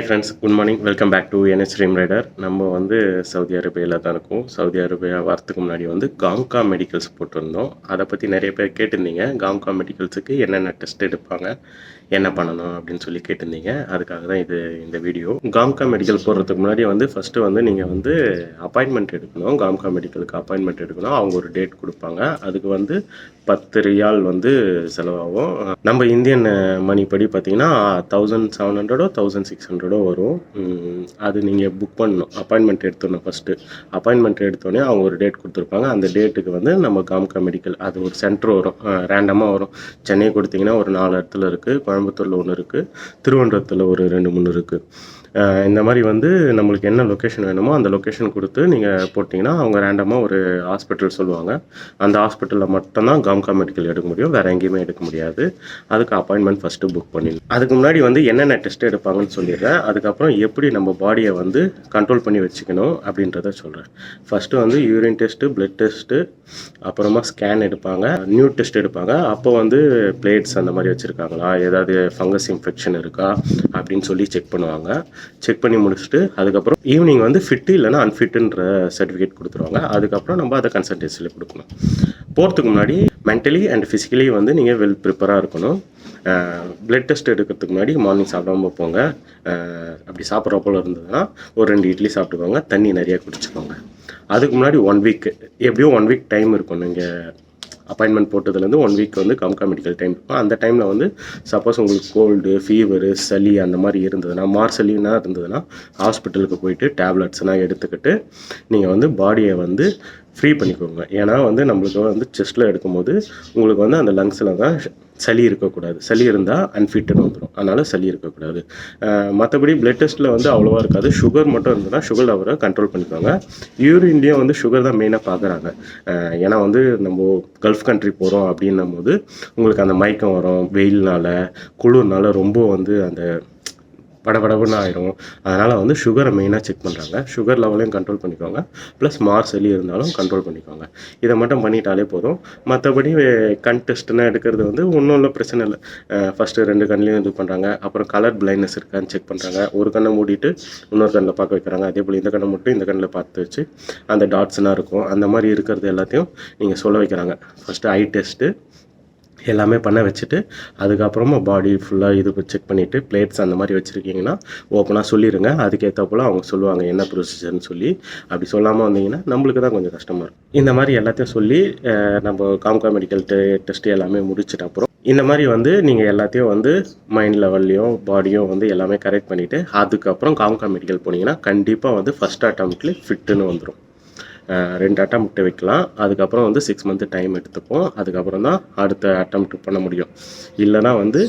Hi friends good morning welcome back to N S Reem rider நம்ம வந்து Saudi அரேபியாவில் தான் இருக்கோம். சவுதி அரேபியா வரத்துக்கு முன்னாடி வந்து காங்கா மெடிக்கல்ஸ் போட்டிருந்தோம். அதை பற்றி நிறைய பேர் கேட்டிருந்தீங்க. காங்கா மெடிக்கல்ஸுக்கு என்னென்ன டெஸ்ட் எடுப்பாங்க? என்ன பண்ணணும் அப்படின்னு சொல்லி கேட்டிருந்தீங்க. அதுக்காக தான் இது இந்த வீடியோ காம்கா மெடிக்கல் போடுறதுக்கு முன்னாடி வந்து ஃபஸ்ட்டு வந்து நீங்கள் வந்து அப்பாயின்மெண்ட் எடுக்கணும். காம்கா மெடிக்கலுக்கு அப்பாயின்மெண்ட் எடுக்கணும். அவங்க ஒரு டேட் கொடுப்பாங்க. அதுக்கு வந்து பத்து ரியால் வந்து செலவாகும். நம்ம இந்தியன் மணி படி பார்த்தீங்கன்னா தௌசண்ட் செவன் ஹண்ட்ரடோ தௌசண்ட் சிக்ஸ் ஹண்ட்ரடோ வரும். அது நீங்கள் புக் பண்ணணும். அப்பாயின்மெண்ட் எடுத்துடணும் ஃபஸ்ட்டு அப்பாயின்மெண்ட் எடுத்தோடனே அவங்க ஒரு டேட் கொடுத்துருப்பாங்க. அந்த டேட்டுக்கு வந்து நம்ம காம்கா மெடிக்கல் அது ஒரு சென்டர் வரும். ரேண்டமாக வரும். சென்னை கொடுத்தீங்கன்னா ஒரு நாலு இடத்துல இருக்குது கோயம்புத்தூரில் ஒன்று இருக்குது திருவனந்தபுரத்தில் ஒரு ரெண்டு மூணு இருக்குது இந்த மாதிரி வந்து நம்மளுக்கு என்ன லொக்கேஷன் வேணுமோ அந்த லொக்கேஷன் கொடுத்து நீங்கள் போட்டிங்கன்னா அவங்க ரேண்டமாக ஒரு ஹாஸ்பிட்டல் சொல்லுவாங்க. அந்த ஹாஸ்பிட்டலில் மட்டும்தான் காம்கா மெடிக்கல் எடுக்க முடியும். வேறு எங்கேயுமே எடுக்க முடியாது. அதுக்கு அப்பாயின்மெண்ட் ஃபஸ்ட்டு புக் பண்ணிடணும் அதுக்கு முன்னாடி வந்து என்னென்ன டெஸ்ட் எடுப்பாங்கன்னு சொல்லிடுறேன். அதுக்கப்புறம் எப்படி நம்ம பாடியை வந்து கண்ட்ரோல் பண்ணி வச்சுக்கணும் அப்படின்றத சொல்கிறேன் ஃபஸ்ட்டு வந்து யூரின் டெஸ்ட்டு பிளட் டெஸ்ட்டு அப்புறமா ஸ்கேன் எடுப்பாங்க. நியூ டெஸ்ட் எடுப்பாங்க. அப்போ வந்து பிளேட்ஸ் அந்த மாதிரி வச்சுருக்காங்களா? ஏதாவது ஃபங்கஸ் இன்ஃபெக்ஷன் இருக்கா? அப்படின்னு சொல்லி செக் பண்ணுவாங்க. செக் பண்ணி முடிச்சுட்டு அதுக்கப்புறம் ஈவினிங் வந்து ஃபிட்டு இல்லைன்னா அன்ஃபிட்டுன்ற சர்டிஃபிகேட் கொடுத்துருவாங்க. அதுக்கப்புறம் நம்ம அதை கன்சல்டேஷனில் கொடுக்கணும். போகிறதுக்கு முன்னாடி மென்டலி அண்ட் ஃபிசிக்கலி வந்து நீங்கள் வெல் ப்ரிப்பராக இருக்கணும். பிளட் டெஸ்ட் எடுக்கிறதுக்கு முன்னாடி மார்னிங் சாப்பிடாம போங்க. அப்படி சாப்பிட்ற போல இருந்ததுன்னா ஒரு ரெண்டு இட்லி சாப்பிட்டுக்கோங்க. தண்ணி நிறைய குடிச்சுக்கோங்க. அதுக்கு முன்னாடி ஒன் வீக் எப்படியும் ஒன் வீக் டைம் இருக்கும். நீங்கள் அப்பாயின்மெண்ட் போட்டதுலேருந்து ஒன் வீக் வந்து கம்கா மெடிக்கல் டைம் இருக்கும் அந்த டைமில் வந்து சப்போஸ் உங்களுக்கு கோல்டு ஃபீவரு சளி அந்த மாதிரி இருந்ததுன்னா மார் சளின்னா இருந்ததுன்னா ஹாஸ்பிட்டலுக்கு போயிட்டு டேப்லெட்ஸ்லாம் எடுத்துக்கிட்டு நீங்கள் வந்து பாடியை வந்து ஃப்ரீ பண்ணிக்கோங்க. ஏன்னா வந்து நம்மளுக்கு வந்து செஸ்ட்டில் எடுக்கும்போது உங்களுக்கு வந்து அந்த லங்ஸில் தான் சளி இருக்கக்கூடாது. சளி இருந்தால் அன்ஃபிட்டுன்னு வந்துடும் அதனால் சளி இருக்கக்கூடாது. மற்றபடி பிளட் டெஸ்ட்டில் வந்து அவ்வளோவா இருக்காது. சுகர் மட்டும் இருந்ததுன்னா சுகர் லெவலை கண்ட்ரோல் பண்ணிக்கோங்க. யூரின்லேயும் வந்து சுகர் தான் மெயினாக பார்க்குறாங்க ஏன்னா வந்து நம்ம கல்ஃப் கண்ட்ரி போகிறோம் அப்படின்னும் போது உங்களுக்கு அந்த மயக்கம் வரும் வெயில்னால குளிர்னால ரொம்ப வந்து அந்த படபடப்புன்னு ஆயிரும். அதனால் வந்து சுகரை மெயினாக செக் பண்ணுறாங்க சுகர் லெவலையும் கண்ட்ரோல் பண்ணிக்கோங்க. ப்ளஸ் மார்க்ஸ் சளி இருந்தாலும் கண்ட்ரோல் பண்ணிக்கோங்க. இதை மட்டும் பண்ணிட்டாலே போதும். மற்றபடி கண் டெஸ்ட்னா எடுக்கிறது வந்து ஒன்றும் இல்லை பிரச்சனை இல்லை. ஃபஸ்ட்டு ரெண்டு கண்ணிலையும் இது பண்ணுறாங்க அப்புறம் கலர் பிளைண்ட்னஸ் இருக்கான்னு செக் பண்ணுறாங்க ஒரு கண்ணை மூடிட்டு இன்னொரு கண்ணில் பார்க்க வைக்கிறாங்க. அதே போல் இந்த கண்ணை மட்டும் இந்த கண்ணில் பார்த்து வச்சு அந்த டாட்ஸ்லாம் இருக்கும். அந்த மாதிரி இருக்கிறது எல்லாத்தையும் நீங்கள் சொல்ல வைக்கிறாங்க. ஃபஸ்ட்டு ஐ டெஸ்ட்டு எல்லாமே பண்ண வச்சுட்டு அதுக்கப்புறமா பாடி ஃபுல்லாக இது செக் பண்ணிவிட்டு பிளேட்ஸ் அந்த மாதிரி வச்சுருக்கீங்கன்னா ஓப்பனாக சொல்லிடுங்க அதுக்கேற்றப்போல அவங்க சொல்லுவாங்க என்ன ப்ரொசீஜர்னு சொல்லி. அப்படி சொல்லாமல் வந்தீங்கன்னா நம்மளுக்கு தான் கொஞ்சம் கஷ்டமாக இருக்கும். இந்த மாதிரி எல்லாத்தையும் சொல்லி நம்ம காம்கா மெடிக்கல் டெஸ்ட் எல்லாமே முடிச்சிட்ட அப்புறம் இந்த மாதிரி வந்து நீங்கள் எல்லாத்தையும் வந்து மைண்ட் லெவல்லையும் பாடியும் வந்து எல்லாமே கரெக்ட் பண்ணிவிட்டு அதுக்கப்புறம் காம்கா மெடிக்கல் போனீங்கன்னா கண்டிப்பாக வந்து ஃபஸ்ட் அட்டம்ப்ட்லேயே ஃபிட்டுன்னு வந்துடும் ரெண்டு அட்டம்ப்ட் வைக்கலாம். அதுக்கப்புறம் வந்து சிக்ஸ் மந்த்து டைம் எடுத்துப்போம். அதுக்கப்புறம் தான் அடுத்த அட்டம்ப்ட் பண்ண முடியும். இல்லைன்னா வந்து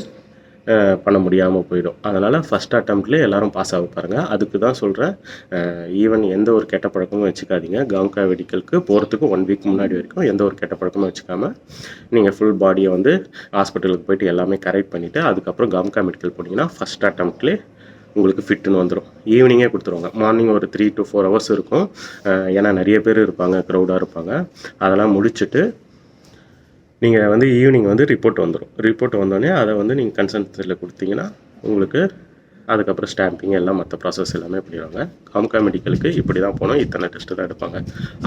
பண்ண முடியாமல் போயிடும். அதனால் ஃபஸ்ட் அட்டம்ப்ட்லேயே எல்லாரும் பாஸ் ஆக பாருங்கள் அதுக்கு தான் சொல்கிறேன் ஈவன் எந்த ஒரு கெட்ட பழக்கமும் வச்சுக்காதீங்க. கவுங்கா மெடிக்கலுக்கு போகிறதுக்கு ஒன் வீக் முன்னாடி வரைக்கும் எந்த ஒரு கெட்ட பழக்கமும் வச்சுக்காமல் நீங்கள் ஃபுல் பாடியை வந்து ஹாஸ்பிட்டலுக்கு போயிட்டு எல்லாமே கரெக்ட் பண்ணிவிட்டு அதுக்கப்புறம் கவுங்கா மெடிக்கல் போனீங்கன்னா ஃபஸ்ட் அட்டம்ப்ட்லேயே உங்களுக்கு ஃபிட்டுன்னு வந்துடும் ஈவினிங்கே கொடுத்துருவாங்க. மார்னிங் ஒரு த்ரீ டு ஃபோர் ஹவர்ஸ் இருக்கும். ஏன்னா நிறைய பேர் இருப்பாங்க க்ரௌடாக இருப்பாங்க. அதெல்லாம் முடிச்சுட்டு நீங்கள் வந்து ஈவினிங் வந்து ரிப்போர்ட் வந்துடும் ரிப்போர்ட் வந்தோடனே அதை வந்து நீங்கள் கன்சல்டன்சியில் கொடுத்தீங்கன்னா உங்களுக்கு அதுக்கப்புறம் ஸ்டாம்பிங் எல்லாம் மற்ற ப்ராசஸ் எல்லாமே பண்ணிடுவாங்க. காம்கா மெடிக்கலுக்கு இப்படி தான் போனோம். இத்தனை டெஸ்ட்டு தான் எடுப்பாங்க.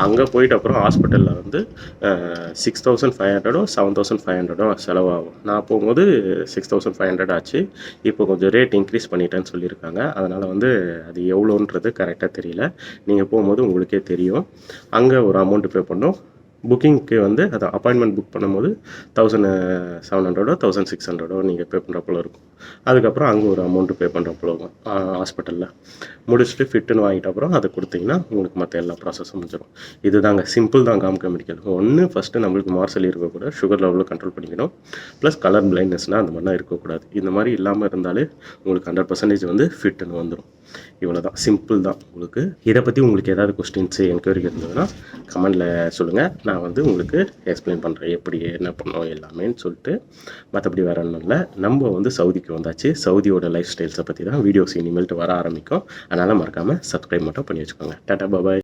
அங்கே போயிட்டு அப்புறம் ஹாஸ்பிட்டலில் வந்து சிக்ஸ் தௌசண்ட் ஃபைவ் ஹண்ட்ரடோ செவன் தௌசண்ட் ஃபைவ் ஹண்ட்ரடோ செலவாகும். நான் போகும்போது சிக்ஸ் தௌசண்ட் ஃபைவ் ஹண்ட்ரட் ஆச்சு. இப்போ கொஞ்சம் ரேட் இன்க்ரீஸ் பண்ணிட்டேன்னு சொல்லியிருக்காங்க. அதனால் வந்து அது எவ்வளோன்றது கரெக்டாக தெரியல. நீங்கள் போகும்போது உங்களுக்கே தெரியும். அங்கே ஒரு அமௌண்ட் பே பண்ணோம். புக்கிங்க்கு வந்து அதை அப்பாயின்மெண்ட் புக் பண்ணும்போது தௌசண்ட் செவன் ஹண்ட்ரடோ தௌசண்ட் சிக்ஸ் ஹண்ட்ரடோ நீங்கள் பே பண்ணுற போல இருக்கும். அதுக்கப்புறம் அங்கே ஒரு அமௌண்ட்டு பே பண்ணுற போல ஹாஸ்பிட்டலில் முடிச்சுட்டு ஃபிட்டுன்னு வாங்கிட்ட அப்புறம் அதை கொடுத்தீங்கன்னா உங்களுக்கு மற்ற எல்லா ப்ராசஸும் முடிஞ்சிடும் இதுதாங்க சிம்பிள் தான் காமிக்க மெடிக்கல் ஒன்று ஃபஸ்ட்டு நம்மளுக்கு மார்சல் இருக்கக்கூடாது. சுகர் லெவலில் கண்ட்ரோல் பண்ணிக்கணும். ப்ளஸ் கலர் பிளைண்ட்னஸ்னால் அந்த மாதிரிலாம் இருக்கக்கூடாது. இந்த மாதிரி இல்லாமல் இருந்தாலே உங்களுக்கு ஹண்ட்ரட் பர்சன்டேஜ் வந்து ஃபிட்டுன்னு வந்துடும் இவ்வளோ தான் சிம்பிள் தான் உங்களுக்கு. இதை பற்றி உங்களுக்கு ஏதாவது கொஸ்டின்ஸு என்கொயரி இருந்ததுன்னா கமெண்டில் சொல்லுங்கள் நான் வந்து உங்களுக்கு எக்ஸ்பிளைன் பண்ணுறேன் எப்படி என்ன பண்ணோம் எல்லாமேன்னு சொல்லிட்டு. மற்றபடி வேற ஒன்றும் இல்லை. நம்ம வந்து சவுதிக்கு வந்தாச்சு. சவுதியோட லைஃப் ஸ்டைல்ஸை பற்றி தான் வீடியோஸ் இனிமேல்ட்டு வர ஆரம்பிக்கும். அதனால் மறக்காமல் சப்ஸ்கிரைப் மட்டும் பண்ணி வச்சுக்கோங்க. டாட்டா பாபாய்